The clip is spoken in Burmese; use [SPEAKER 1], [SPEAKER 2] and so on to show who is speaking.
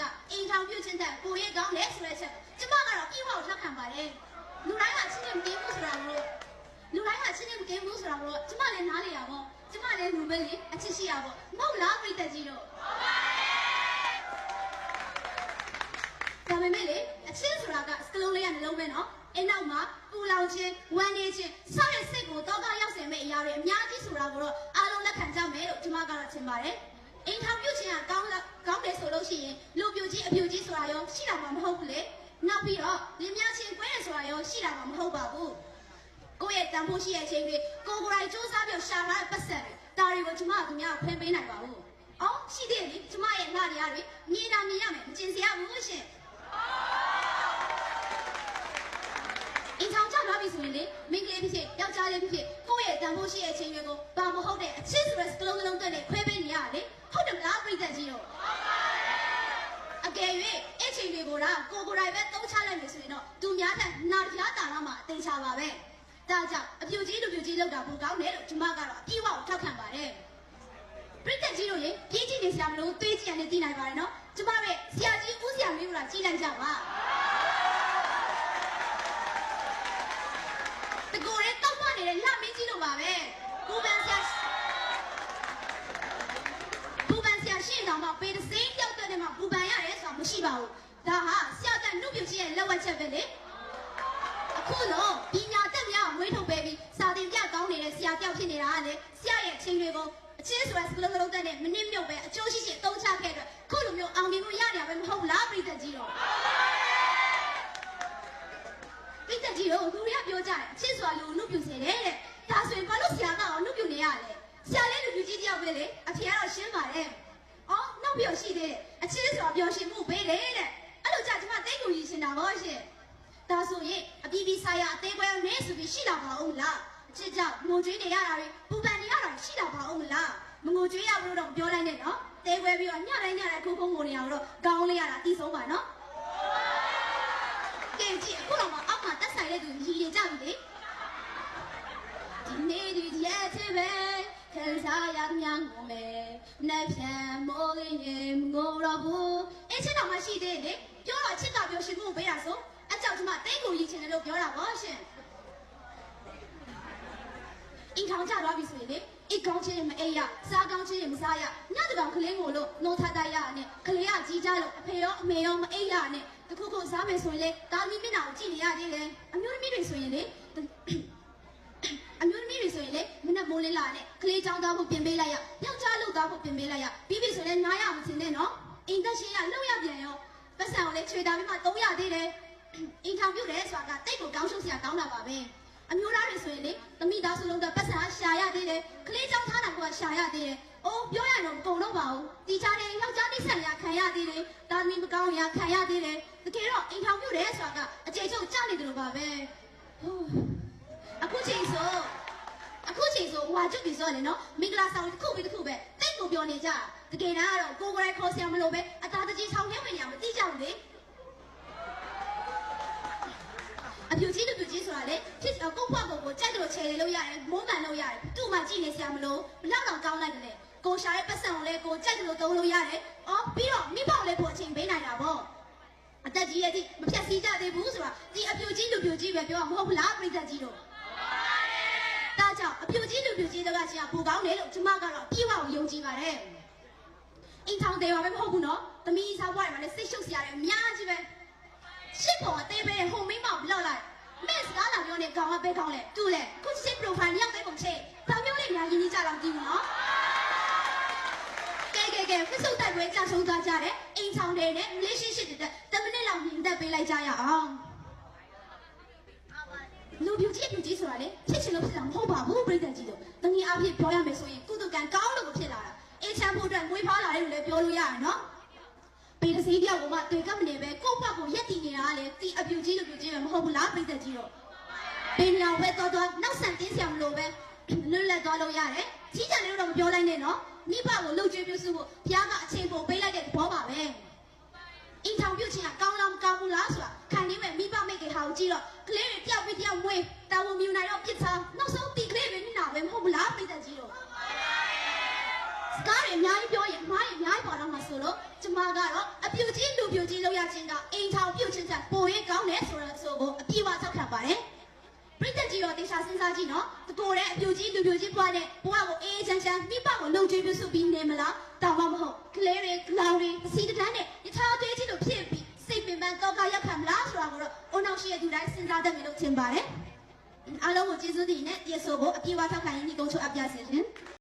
[SPEAKER 1] ခြင်းကအိမ်ထောင်ပြုခြင်းတဲ့ကိုရဲကောင်းတယ်ဆိုတဲ့ချက်ကျမကတော့ပြည့်ဝအောင်ထောက်ခံပါတယ်လူတိုင်းကချင်းချင်းမကင်းဘူးဆိုတာကိုလူတိုင်းကချင်းချင်းမကင်းဘူးဆိုတာကိုကျမလည်းနားလေရပါကျမလည်းလူပဲလေအချစ်ရှိရပါမဟုတ်လားပြိတ္တကြီးတို့ဒါပေမဲ့လေအချင်းဆိုတာကစကလုံးလေးကနှလုံးပဲနော်အနောက်မှာပူလောင်ခြင်းဝမ်းနေခြင်းစတဲ့စိတ်ကိုတောကရောက်စေမယ့်အရာတွေအများကြီးဆိုတာကိုတော့အားလုံးလက်ခံကြမယ်လို့ကျမကတော့ထင်ပါတယ်အိမ်ထောင်ပြုတ်ခြင်းကကောင်းလားကောင်းတယ်ဆို ရောရှိတာမှမဟုတ်ဘူးလေနောက်ပြီးတော့လင်းများချင်းကွဲရဆိုတာရောရှိတာမှမဟုတ်ပါဘူးကိုယ့်ရဲ့တန်ဖိုးရှိတဲ့အချိန်တွေကိုကိုယ်ကိုယ်တိုင်စူးစမ်းပြီးရှာထားတဲ့ပတ်စံတွေဒါတွေကိုကျမကသူများဖွင့်ပေးနိုင်ပါဘူးအော်ရှိသေးတယ်လေကျမရဲ့ငါတရားတွေမြင်တာမြင်ရမယ်မကျင်စရာဘူးရှင်အင်ဆောင်ကြလာပြီဆိုရင်လေမိန်းကလေးဖြစ်ဖြစ်ယောက်ျားလေးဖြစ်ဖြစ်ကိုယ့်ရဲ့တန်ဖိုးရှိတဲ့အချိန်တွေကိုဘာမဟုတ်တဲ့အချစ်ဆိုတဲ့စကလုံးစလုံးတက်နဲ့ခွဲပေးနေရလေဟုတ်တယ်မလားပြိတ္တကြီးတို့အ ကယ်၍အဲ့ချိန်တွေကိုတော့ကိုကိုယ်တိုင်ပဲသုံးချလိုက်မယ်ဆိုရင်တော့သူများထက်နာတရားတာတော့မှအသေးချပါပဲဒါကြောင့်အပြူကြီးလူပြူကြီးလောက်တာဘူးကောင်းတယ်လို့ကျွန်မကတော့အပြည့်အဝထောက်ခံပါတယ်ပြိတ္တကြီးတို့ရေကြီးကြီးနေစရာမလိုသွေးကြည့်ရနေသိနိုင်ပါတယ်နော်ကျွန်မရဲ့ဆရာကြီးဦးဆရာလေးကကြီးလိုက်ကြပါတကူရဲတောက်မှနေတဲ့လှမင်းကြီးတို့ပါပဲဘူပန်ဆရာဘူပန်ဆရာရှင်းတော်မှာပေတစိမ့်ရောက် တဲ့နေမှာဘူပန်ရတယ်ဆိုတာမရှိပါဘူးဒါဟာဆရာကနှုတ်ပြကြီးရဲ့လက်ဝက်ချက်ပဲလေအခုတော့ပညာတက်များမွေးထုတ်ပေးပြီးစာသင်ပြကောင်းနေတဲ့ဆရာတယောက်ဖြစ်နေတာကလေဆရာရဲ့အချိန်တွေကိုအချင်းဆိုတဲ့စကလုံးစလုံးတက်နဲ့မနစ်မြုပ်ပဲအကျိုးရှိရှိအသုံးချခဲ့တဲ့ခုလိုမျိုးအောင်မြင်မှုရနေတာပဲမဟုတ်လားပြည်သက်ကြီးတော့ပိတ်သက်ကြီးတို့သူတွေကပြောကြတယ်အချစ်စွာလူနှုတ်ပြစေတယ်တဲ့ဒါဆိုရင်ဘာလို့ဆရာကအောင်နှုတ်ပြနေရလဲဆရာလေးလူပြကြီးတယောက်ပဲလေအဖေကတော့ရှင်းပါတယ်အော်နှုတ် ပြရှိသေးတယ်အချစ်စွာပျော်ရွှင်မှုပေးတယ်တဲ့အဲ့လိုကြကျမတိတ်ကိုရည်ရှင်တာဗောရှင်ဒါဆိုရင်အပြည်ပြည်ဆိုင်ရာအသေးပွဲနဲ့ဆိုပြီးရှိတာပါဦးလားအချစ်ကြောင့်ငိုကြွေးနေရတာတွေပူပန်နေရတာရှိတာပါဦးလားမငိုကြွေးရဘူးတော့ပြောလိုက်နဲ့နော်သေးပွဲပြီးတော့ညတိုင်းညတိုင်းခိုးခိုးငိုနေရတော့ကောင်းလေးရတာအီးဆုံးပါနော်ကဲကြည့်အခုတော့မှအောက်မှာတက်ဆိုင်တဲ့သူရီနေကြပြီလေဒီနေ့ဒီရဲ့ချစ်ပဲ ခံစားရမြန်းကိုမယ်နှစ်ဖြန်မိုးလေးရင်ငိုတော့ဘူးအချစ်တော်မှရှိသေးတယ်လေပြောတော့ချစ်ကပြောရှင်မှုပေးတာဆိုအကြောက်ကျမတိတ်ကိုရီချင်တယ်လို့ပြောတာပေါ့ရှင်အင်ထောင်ကြတော့ပြီဆိုရင်လေအိတ်ကောင်းချင်းမအိပ်ရစားကောင်းချင်းမစားရညတကောင်ကလေးကိုလို့နှိုးထားတတ်ရနဲ့ကလေးကကြီးကြလို့အဖေရောအမေရောမအိပ်ရနဲ့တခုခုစားမယ်ဆိုရင်လေတာမီမျက်နှာကိုကြည့်နေရသေးတယ်အမျိုးသမီးတွေဆိုရင်လေ အမျိုးသမီးတွေဆိုရင်လေမ နဲ့မိုးလင်းလာနဲ့ကလေးချောင်းသားဖို့ပြင်ပေးလိုက်ရယောက်ျားလုပ်သားဖို့ပြင်ပေးလိုက်ရပြီးပြီဆိုရင်နားရမစင်နဲ့နော်အိမ်သက်ရှင်ရလှုပ်ရပြန်ရောပတ်စံကိုလေခြေတာပြီးမှ300သေးတယ်အိမ်ထောင်ပြုတ်တယ်ဆိုတာကတိတ်ကိုကောင်းရှုပ်စရာကောင်းတာပါပဲအမျိုးသားတွေဆိုရင်လေသမီးသားစုလုံးကပတ်စံရှာရသေးတယ်ကလေးချောင်းထားတာကရှာရသေးတယ်အိုးပြောရတော့မကုန်တော့ပါဘူးတီချာတယ်ယောက်ျားနှိမ့်ဆက်ရခံရသေးတယ်တာသမီးမကောင်းရခံရသေးတယ်တကယ်တော့အိမ်ထောင်ပြုတ်တယ်ဆိုတာကအကျေချုပ်ကြနေတယ်လို့ပါပဲဟိုးအခုချိန်ဆိုအခုချိန်ဆို ဟွာကျွတ်ပြီဆိုနေနော်မင်္ဂလာဆောင်တစ်ခုပြီးတစ်ခုပဲတိတ်ကိုပြောနေကြတကယ်တမ်းကတော့ကိုကိုယ်တိုင်ခေါ်ဆရာမလို့ပဲအသာတကြီးဆောင်ထဲဝင်ရမသိကြဘူးလေအပြူကြီးလူပြူကြီးဆိုတာလေဖြစ်ကိုယ့်ဘွားကိုကိုကြိုက်တယ်လို့ခြေလေလို့ရတယ်မုန်းတန်လို့ရတယ်သူ့မှာကြည့်နေဆရာမလို့ဘလောက်တော့ကောင်းလိုက်တယ်လေကိုရှာရဲ့ပတ်စံကိုလေကိုကြိုက်တယ်လို့သုံးလို့ရတယ်အော်ပြီးတော့မိဘကိုလည်းကိုအချိန်ပေးနိုင်တာပေါ့အသက်ကြီးရဲ့ဒီမဖြတ်စည်းကြသေးဘူးဆိုတာဒီအပြူကြီးလူပြူကြီးပဲပြောမှာမဟုတ်ဘူးလားပြိတ္တကြီးတို့ဒါကြောင့်အပြူကြီး လူပြူကြီးတွေကချင်းကပူကောင်းတယ်လို့ကျမကတော့ပြေဝအောင်ယုံကြည်ပါတယ်။အိမ်ထောင်တယ်ပါပဲမဟုတ်ဘူးနော်။သမီးစားဘွားတွေမှာလည်းစိတ်ရှုပ်စရာတွေအများကြီးပဲ။ရှစ်ပေါ်အသေးပဲဟိုမိမဘလောက်လိုက်။မက်စကားလာပြောနေကောင်ကပဲကောင်းလေ။တူလေ။ခုစစ် profile ရောက်တဲ့ပုံချေ။ဒါမျိုးလေးများရင်းနှီးကြတော့ကြည့်ဘူးနော်။ကဲကဲကဲဖစ်စုပ်တိုက်ပွဲကြာဆုံးသွားကြတယ်။အိမ်ထောင်တယ်နဲ့ relationship တွေတက်10မိနစ်လောက်မြင်တက်ပေးလိုက်ကြရအောင်။ လူပြူကြီးပြူကြီးဆိုတာလေဖြစ်ချင်လို့ဖြစ်တာမဟုတ်ပါဘူးပြည်သက်ကြီးတို့တငယ်အဖြစ်ပြောရမယ်ဆိုရင်ကုသကံကောင်းလို့ဖြစ်လာတာအေးချမ်းဖို့အတွက်ငွေဖားလာတယ်လို့လည်းပြောလို့ရတယ်နော်ပေတစည်းတယောက်ကမှတွေ့ကပ်မနေပဲကိုယ့်ဘက်ကိုရက်တည်နေတာကလေဒီအပြူကြီးလူပြူကြီးပဲမဟုတ်ဘူးလားပြည်သက်ကြီးတို့ပင်လာဝဲတော်တော်နောက်ဆန်တင်းဆရာမလို့ပဲလွတ်လပ်သွားလို့ရတယ်ကြီးကြတယ်လို့တော့မပြောလိုက်နဲ့နော်မိဘကိုလှုပ်ကြွေးပြုစုဖို့ဘုရားကအချိန်ပိုပေးလိုက်တဲ့သဘောပါပဲ အများကြီးပြောရင်အမားကြီးအများကြီးပေါ်တော့မှာဆိုလို့ကျမကတော့အပြူကြီးလူပြူကြီးလောက်ရခြင်းကအိမ်ထောင်ပြုတ်ချင်းချက်ပိုရေးကောင်းတယ်ဆိုတော့ဆိုကိုအပြည့်အဝထောက်ခံပါတယ်ပြိတ္တကြီးရောတေချာစဉ်းစားကြည့်နော်တကိုယ်တဲ့အပြူကြီးလူပြူကြီးပွားတဲ့ဘဝကိုအေးအေးချမ်းချမ်းမိဘကိုလုံကျွေးပြစုပြီးနေမလားတောင်းမမဟုတ်ကလေးတွေကလောင်တွေအစီတန်းနဲ့ယထာသေးကြီးလိုဖြစ်ပြီးစိတ်ပင်ပန်းတော့ကရောက်ခံမလားဆိုတာကိုတော့အုံနောက်ရှိတဲ့သူတိုင်းစဉ်းစားတတ်မယ်လို့ထင်ပါတယ်အားလုံးကိုကျေးဇူးတင်နဲ့ရေဆိုကိုအပြည့်အဝထောက်ခံရင်းဒီကုန်းချုပ်အပ်ပြစေရှင်